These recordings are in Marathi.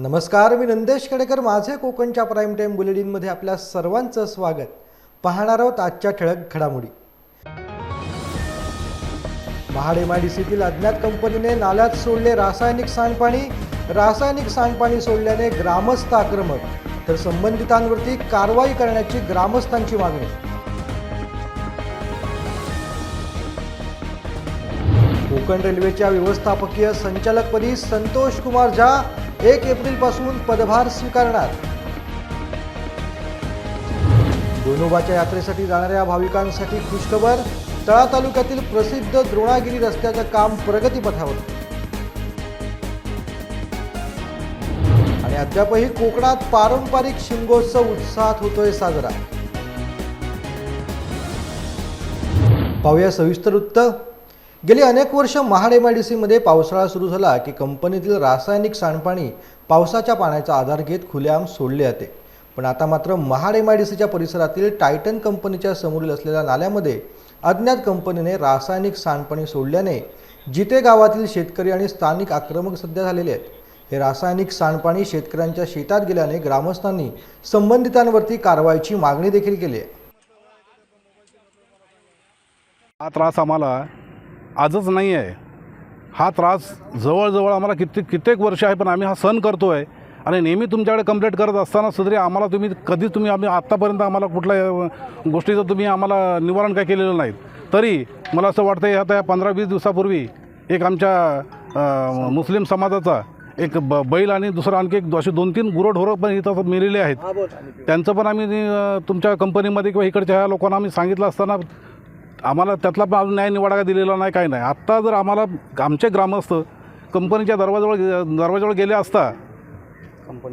नमस्कार मी नंदेश कडेकर माझे कोकणच्या प्राईम टाईम बुलेटिनमध्ये आपल्या सर्वांचं स्वागत. पाहणार आहोत आजच्या ठळक घडामोडी. महाड एम आय डी सीतील अज्ञात कंपनीने नाल्यात सोडले रासायनिक सांडपाणी. रासायनिक सांडपाणी सोडल्याने ग्रामस्थ आक्रमक. तर संबंधितांवरती कारवाई करण्याची ग्रामस्थांची मागणी. कोकण रेल्वेच्या व्यवस्थापकीय संचालकपदी संतोष कुमार झा एक एप्रिलपासून पदभार स्वीकारणार. दोनोबाच्या यात्रेसाठी जाणाऱ्या भाविकांसाठी खुशखबर तळा तालुक्यातील प्रसिद्ध द्रोणागिरी रस्त्याचं काम प्रगतीपथावर. आणि अद्यापही कोकणात पारंपरिक शिमगोत्सव उत्साहात होतोय साजरा. पाहूया सविस्तर वृत्त. गेली अनेक वर्ष महाड एम आय डी सीमध्ये पावसाळा सुरू झाला की कंपनीतील रासायनिक सांडपाणी पावसाच्या पाण्याचा आधार घेत खुलेआम सोडले जाते. पण आता मात्र महाड एम आय डी सीच्या परिसरातील टायटन कंपनीच्या समोरील असलेल्या नाल्यामध्ये अज्ञात कंपनीने रासायनिक सांडपाणी सोडल्याने जिते गावातील शेतकरी आणि स्थानिक आक्रमक सध्या झालेले आहेत हे रासायनिक सांडपाणी शेतकऱ्यांच्या शेतात गेल्याने ग्रामस्थांनी संबंधितांवरती कारवाईची मागणी देखील केली आहे. हा त्रास आम्हाला आजच नाही आहे. हा त्रास जवळजवळ आम्हाला किती कित्येक वर्ष आहे पण आम्ही हा सण करतो आहे आणि नेहमी तुमच्याकडे कंप्लेंट करत असताना सुद्धा आम्हाला तुम्ही कधीच तुम्ही आम्ही आत्तापर्यंत आम्हाला कुठल्या गोष्टीचं तुम्ही आम्हाला निवारण काय केलेलं नाहीत. तरी मला असं वाटतं आता या पंधरा वीस दिवसापूर्वी एक आमच्या मुस्लिम समाजाचा एक ब बैल आणि दुसरं आणखी एक असे दोन तीन गुरंढोरं पण इथं मेलेले आहेत. त्यांचं पण आम्ही तुमच्या कंपनीमध्ये किंवा इकडच्या ह्या लोकांना आम्ही सांगितलं असताना आम्हाला त्यातला पण अजून न्याय निवाडा दिलेला नाही काही नाही. आत्ता जर आम्हाला आमचे ग्रामस्थ कंपनीच्या दरवाजाजवळ दरवाजाजवळ गेले असता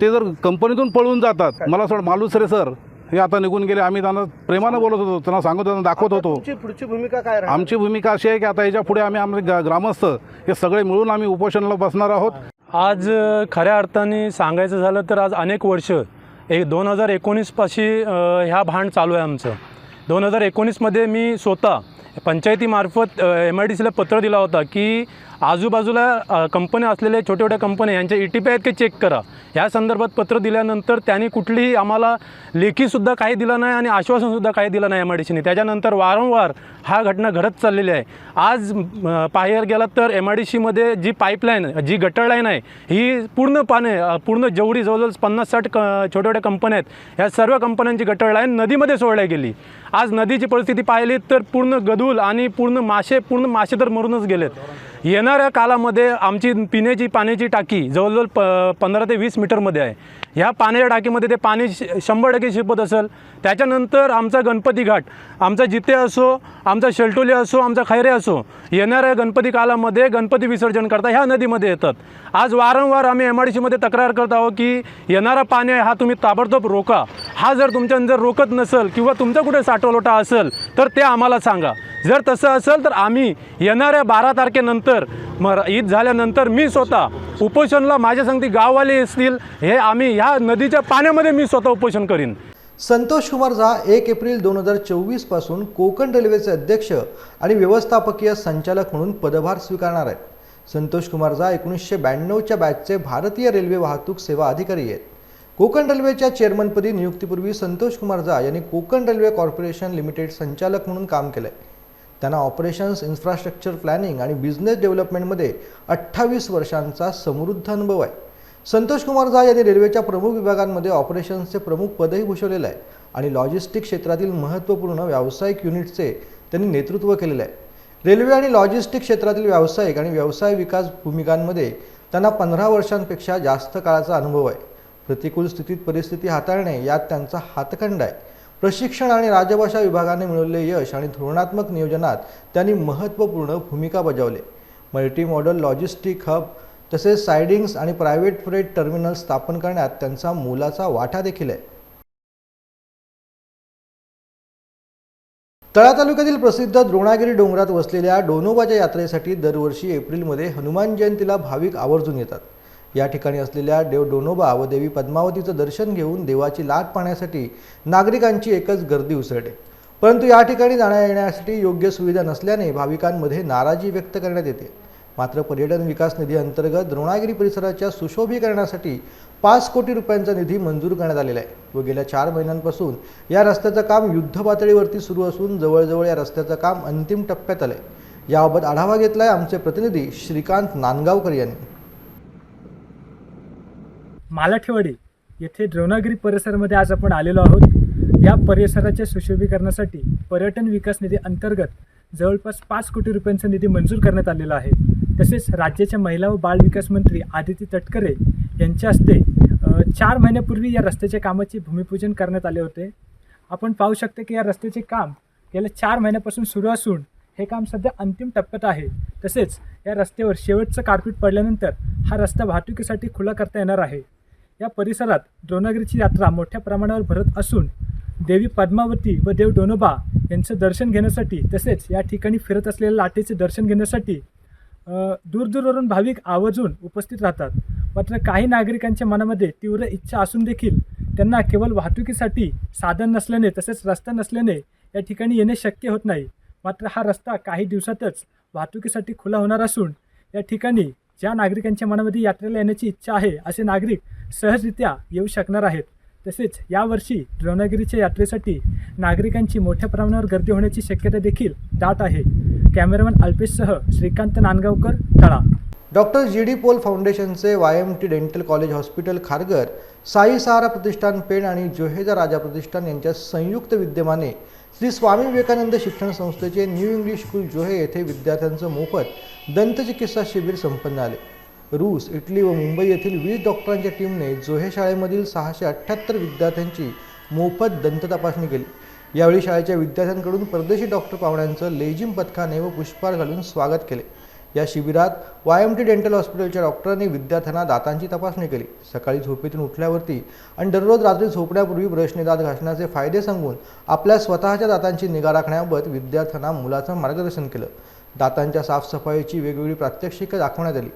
ते जर कंपनीतून पळून जातात मला सोड मालुसरे सर हे आता निघून गेले. आम्ही त्यांना प्रेमानं बोलत होतो त्यांना सांगत होतो दाखवत होतो. पुढची भूमिका काय? आमची भूमिका अशी आहे की आता याच्यापुढे आम्ही आमचे ग्रामस्थ हे सगळे मिळून आम्ही उपोषणाला बसणार आहोत. आज खऱ्या अर्थाने सांगायचं झालं तर आज अनेक वर्ष एक दोन हजार एकोणीसपाशी ह्या भांड चालू आहे आमचं. दोन हजार एकोणीसमध्ये मी स्वतः पंचायतीमार्फत एम आय डी सीला पत्र दिला होता की आजूबाजूला कंपन्या असलेल्या छोट्या छोट्या कंपन्या यांच्या ई टी पी आहेत की चेक करा? ह्या संदर्भात पत्र दिल्यानंतर त्यांनी कुठलीही आम्हाला लेखीसुद्धा काही दिलं नाही आणि आश्वासनसुद्धा काही दिलं नाही एम आय डी सीने त्याच्यानंतर वारंवार हा घटना घडत चाललेली आहे. आज पाहायला गेलात तर एम आय डी सीमध्ये जी पाईपलाईन जी गटर लाईन आहे ही पूर्ण पाने पूर्ण जेवढी जवळजवळ पन्नास साठ क छोट्या छोट्या कंपन्या आहेत ह्या सर्व कंपन्यांची गटर लाईन नदीमध्ये सोडल्या गेली. आज नदीची परिस्थिती पाहिली तर पूर्ण गदूल आणि पूर्ण मासे पूर्ण मासे तर मरूनच गेलेत. येणाऱ्या कालामध्ये आमची पिण्याची पाण्याची टाकी जवळजवळ प पंधरा ते वीस मीटरमध्ये आहे. ह्या पाण्याच्या टाकीमध्ये ते पाणी श- शंभर टक्के शिपत असेल. त्याच्यानंतर आमचा गणपती घाट आमचा जिते असो आमचा शेलटोली असो आमचा खैरे असो येणाऱ्या गणपती कालामध्ये गणपती विसर्जन करता ह्या नदीमध्ये येतात. आज वारंवार आम्ही एम आय डी सीमध्ये तक्रार करत आहोत की येणारा पाणी आहे हा तुम्ही ताबडतोब रोका. हा जर तुमच्या जर रोकत नसेल किंवा तुमचा कुठे साठवलोटा असेल तर ते आम्हाला सांगा. जर तसं असेल तर आम्ही येणाऱ्या बारा तारखेनंतर मर ईद झाल्यानंतर मी स्वतः उपोषणला माझ्या सांगते गाववाले असतील हे आम्ही ह्या नदीच्या पाण्यामध्ये मी स्वतः उपोषण करीन. संतोष कुमार झा एक एप्रिल दोन हजार चोवीसपासून कोकण रेल्वेचे अध्यक्ष आणि व्यवस्थापकीय संचालक म्हणून पदभार स्वीकारणार आहेत. संतोष कुमार झा एकोणीसशे ब्याण्णवच्या बॅचचे भारतीय रेल्वे वाहतूक सेवा अधिकारी आहेत. कोकण रेल्वेच्या चेअरमनपदी नियुक्तीपूर्वी संतोष कुमार झा यांनी कोकण रेल्वे कॉर्पोरेशन लिमिटेड संचालक म्हणून काम केलं आहे त्यांना ऑपरेशन्स इन्फ्रास्ट्रक्चर प्लॅनिंग आणि बिझनेस डेव्हलपमेंटमध्ये अठ्ठावीस वर्षांचा समृद्ध अनुभव आहे. संतोष कुमार झा यांनी रेल्वेच्या प्रमुख विभागांमध्ये ऑपरेशन्सचे प्रमुख पदही भूषवलेलं आहे आणि लॉजिस्टिक क्षेत्रातील महत्त्वपूर्ण व्यावसायिक युनिटचे त्यांनी नेतृत्व केलेलं आहे. रेल्वे आणि लॉजिस्टिक क्षेत्रातील व्यावसायिक आणि व्यवसाय विकास भूमिकांमध्ये त्यांना पंधरा वर्षांपेक्षा जास्त काळाचा अनुभव आहे. प्रतिकूल स्थितीत परिस्थिती हाताळणे यात त्यांचा हातखंड आहे. प्रशिक्षण आणि राजभाषा विभागाने मिळवलेले यश आणि धोरणात्मक नियोजनात त्यांनी महत्त्वपूर्ण भूमिका बजावले. मल्टी मॉडल लॉजिस्टिक हब तसेच सायडिंग्स आणि प्रायव्हेट फ्रेट टर्मिनल स्थापन करण्यात त्यांचा मोलाचा वाटा देखील आहे. तळा तालुक्यातील प्रसिद्ध द्रोणागिरी डोंगरात वसलेल्या डोनोबाच्या यात्रेसाठी दरवर्षी एप्रिलमध्ये हनुमान जयंतीला भाविक आवर्जून येतात. या ठिकाणी असलेल्या देव डोनोबा व देवी पद्मावतीचं दर्शन घेऊन देवाची लाट पाहण्यासाठी नागरिकांची एकच गर्दी उसळते. परंतु या ठिकाणी जाण्या येण्यासाठी योग्य सुविधा नसल्याने भाविकांमध्ये नाराजी व्यक्त करण्यात येते. मात्र पर्यटन विकास निधी अंतर्गत द्रोणागिरी परिसराच्या सुशोभीकरणासाठी पाच कोटी रुपयांचा निधी मंजूर करण्यात आलेला आहे व गेल्या चार महिन्यांपासून या रस्त्याचं काम युद्ध पातळीवरती सुरू असून जवळजवळ या रस्त्याचं काम अंतिम टप्प्यात आलं आहे याबाबत आढावा घेतला आहे आमचे प्रतिनिधी श्रीकांत नांदगावकर यांनी. मालाठेवाडी येथे द्रोणागिरी परिसरामध्ये आज आपण आलेलो आहोत. या परिसराच्या सुशोभीकरणासाठी पर्यटन विकास निधी अंतर्गत जवळपास पाच कोटी रुपयांचा निधी मंजूर करण्यात आलेला आहे. तसेच राज्याच्या महिला व बाल विकास मंत्री आदिती तटकरे यांच्या हस्ते चार महिन्यापूर्वी या रस्त्याच्या कामाचे भूमिपूजन करण्यात आले होते. आपण पाहू शकतो की या रस्त्याचे काम गेल्या चार महिन्यापासून सुरू असून हे काम सध्या अंतिम टप्प्यात आहे. तसेच या रस्त्यावर शेवटचं कार्पेट पडल्यानंतर हा रस्ता वाहतुकीसाठी खुला करता येणार आहे. या परिसरात द्रोणागिरीची यात्रा मोठ्या प्रमाणावर भरत असून देवी पद्मावती व देव डोनोबा यांचं दर्शन घेण्यासाठी तसेच या ठिकाणी फिरत असलेल्या लाटेचे दर्शन घेण्यासाठी दूरदूरवरून भाविक आवर्जून उपस्थित राहतात. मात्र काही नागरिकांच्या मनामध्ये तीव्र इच्छा असून देखील त्यांना केवळ वाहतुकीसाठी साधन नसल्याने तसेच रस्ता नसल्याने या ठिकाणी येणे शक्य होत नाही. मात्र हा रस्ता काही दिवसातच वाहतुकीसाठी खुला होणार असून या ठिकाणी ज्या नागरिकांच्या मनामध्ये यात्रेला येण्याची इच्छा आहे असे नागरिक सहजरित्या येऊ शकणार आहेत. तसेच यावर्षी द्रोणागिरीच्या यात्रेसाठी नागरिकांची मोठ्या प्रमाणावर गर्दी होण्याची शक्यता देखील दाट आहे. Cameraman अल्पेशसह Shrikant Nandgaonkar Tala. Doctor G D Pol फाउंडेशनचे Y M T dental college hospital Kharghar. Sai Sahara प्रतिष्ठान पेण आणि जोहेजा राजा प्रतिष्ठान यांच्या संयुक्त विद्यमाने श्री स्वामी विवेकानंद शिक्षण संस्थेचे न्यू इंग्लिश स्कूल जोहे येथे विद्यार्थ्यांचं मोफत दंतचिकित्सा शिबिर संपन्न आले रूस इटली व मुंबई येथील वीस डॉक्टरांच्या टीमने जोहे शाळेमधील सहाशे अठ्ठ्याहत्तर विद्यार्थ्यांची मोफत दंत तपासणी केली. यावेळी शाळेच्या विद्यार्थ्यांकडून परदेशी डॉक्टर पाहुण्यांचं लेझिम पथकाने व पुष्पहार घालून स्वागत केले. या शिबिरात वाय एम टी डेंटल हॉस्पिटलच्या डॉक्टरांनी विद्यार्थ्यांना दातांची तपासणी केली. सकाळी झोपेतून उठल्यावरती आणि दररोज रात्री झोपण्यापूर्वी ब्रशने दात घासण्याचे फायदे सांगून आपल्या स्वतःच्या दातांची निगा राखण्याबाबत विद्यार्थ्यांना मुलाचं मार्गदर्शन केलं. दातांच्या साफसफाईची वेगवेगळी प्रात्यक्षिकं दाखवण्यात आली.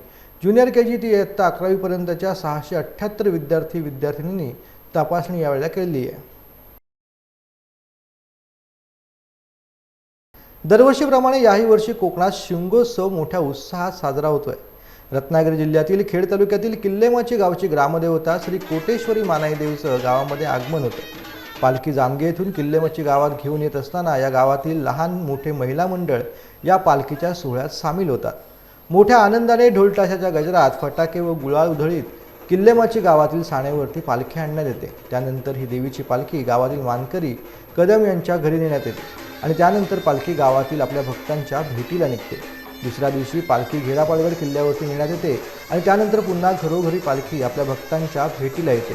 ज्युनियर के जी ती इयत्ता अकरावीपर्यंतच्या सहाशे अठ्ठ्याहत्तर विद्यार्थी विद्यार्थिनींनी तपासणी यावेळेला केलेली आहे. दरवर्षीप्रमाणे याही वर्षी कोकणात शिमगोत्सव मोठ्या उत्साहात साजरा होतोय. रत्नागिरी जिल्ह्यातील खेड तालुक्यातील किल्लेमाची गावची ग्रामदेवता श्री कोटेश्वरी मानाई देवीचं गावामध्ये आगमन होतं. पालखी जामगे येथून किल्लेमाची गावात घेऊन येत असताना या गावातील लहान मोठे महिला मंडळ या पालखीच्या सोहळ्यात सामील होतात. मोठ्या आनंदाने ढोलताशाच्या गजरात फटाके व गुळाळ उधळीत किल्लेमाची गावातील साणेवरती पालखी आणण्यात येते. त्यानंतर ही देवीची पालखी गावातील मानकरी कदम यांच्या घरी नेण्यात येते. आणि त्यानंतर पालखी गावातील आपल्या भक्तांच्या भेटीला निघते. दुसऱ्या दिवशी पालखी घेरापालगड किल्ल्यावरती नेण्यात येते आणि त्यानंतर पुन्हा घरोघरी पालखी आपल्या भक्तांच्या भेटीला येते.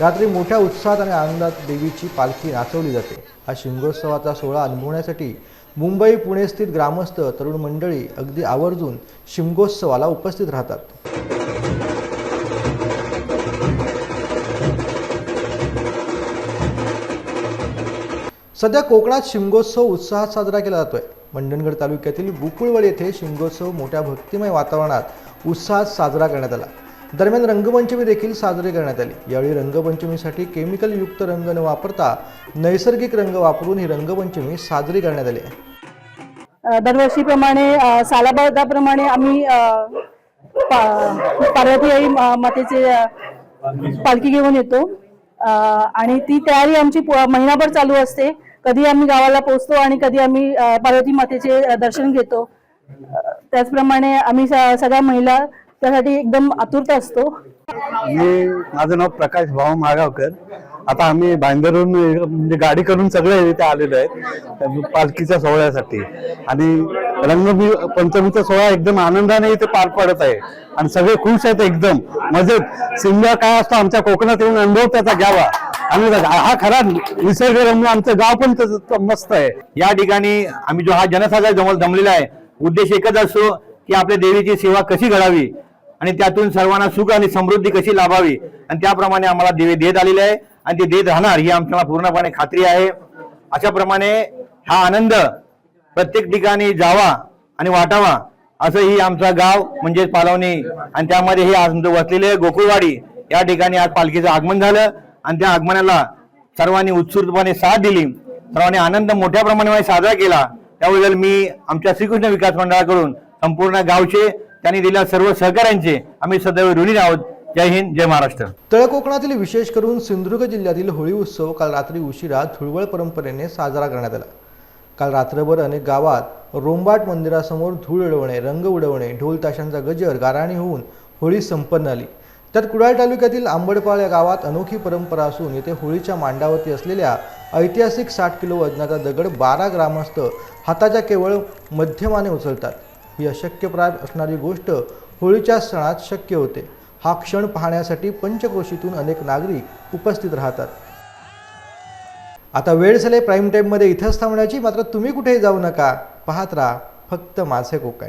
रात्री मोठ्या उत्साहात आणि आनंदात देवीची पालखी नाचवली जाते. हा शिमगोत्सवाचा सोहळा अनुभवण्यासाठी मुंबई पुणे स्थित ग्रामस्थ तरुण मंडळी अगदी आवर्जून शिमगोत्सवाला उपस्थित राहतात. सध्या कोकणात शिमगोत्सव उत्साहात साजरा केला जातोय. मंडणगड तालुक्यातील बुकुळवळ येथे शिमगोत्सव मोठ्या भक्तिमय वातावरणात उत्साहात साजरा करण्यात आला. दरम्यान रंगपंचमी देखील साजरी करण्यात आली. यावेळी रंगपंचमीसाठी केमिकल युक्त रंग न वापरता नैसर्गिक रंग वापरून ही रंगपंचमी साजरी करण्यात आली आहे. दरवर्षीप्रमाणे अ, सालाबादाप्रमाणे आम्ही पार्वती मातेचे पालखी घेऊन येतो. आणि ती तयारी आमची महिनाभर चालू असते. कधी आम्ही गावाला पोहोचतो आणि कधी आम्ही पार्वती मातेचे दर्शन घेतो. त्याचप्रमाणे आम्ही सगळ्या महिला त्यासाठी एकदम आतुरता असतो. मी माझं नाव प्रकाश भाऊ मागावकर. आता आम्ही बांदरून म्हणजे गाडी करून सगळे इथे आलेलो आहेत पालखीच्या सोहळ्यासाठी. आणि रंगमी पंचमीचा सोहळा एकदम आनंदाने इथे पार पडत आहे. आणि सगळे खुश आहेत एकदम. मजेत. सिमला काय असतो आमच्या कोकणात येऊन अनुभव त्याचा घ्यावा. आणि हा खरा निसर्गरम्य आमचं गाव पण तसं मस्त आहे. या ठिकाणी आम्ही जो हा जनसागर जमल जमलेला आहे उद्देश एकच असतो की आपल्या देवीची सेवा कशी घडावी आणि त्यातून सर्वांना सुख आणि समृद्धी कशी लाभावी. आणि त्याप्रमाणे आम्हाला देवी देत आलेले आहे आणि ते देत राहणार ही आमच्याला पूर्णपणे खात्री आहे. अशा प्रमाणे हा आनंद प्रत्येक ठिकाणी जावा आणि वाटावा असं ही आमचा गाव म्हणजेच पालवणी आणि त्यामध्ये हे आज वसलेले गोकुळवाडी या ठिकाणी आज पालखीचं आगमन झालं. आणि त्या आगमनाला सर्वांनी उत्सुकपणे साथ दिली. सर्वांनी आनंद मोठ्या प्रमाणामध्ये साजरा केला. त्याबद्दल मी आमच्या श्रीकृष्ण विकास मंडळाकडून संपूर्ण गावचे त्यांनी दिलेल्या सर्व सहकाऱ्यांचे आम्ही सदैव ऋणी आहोत. जय हिंद जय महाराष्ट्र. तळ कोकणातील विशेष करून सिंधुदुर्ग जिल्ह्यातील होळी उत्सव काल रात्री उशिरा धुळवळ परंपरेने साजरा करण्यात आला. काल रात्रभर अनेक गावात रोंबाट मंदिरासमोर धूळ उडवणे रंग उडवणे ढोल ताशांचा गजर गाराणी होऊन होळी संपन्न आली तर कुडाळ तालुक्यातील आंबडपाळ या गावात अनोखी परंपरा असून येथे होळीच्या मांडावरती असलेल्या ऐतिहासिक साठ किलो वजनाचा दगड बारा ग्रामस्थ हाताच्या केवळ मध्यमाने उचलतात. ही अशक्यप्राय असणारी गोष्ट होळीच्या सणात शक्य होते. हा क्षण पाहण्यासाठी पंचक्रोशीतून अनेक नागरिक उपस्थित राहतात. आता वेळ झाले प्राईम टाईममध्ये इथंच थांबण्याची मात्र तुम्ही कुठेही जाऊ नका. पाहत राहा फक्त माझे कोकण.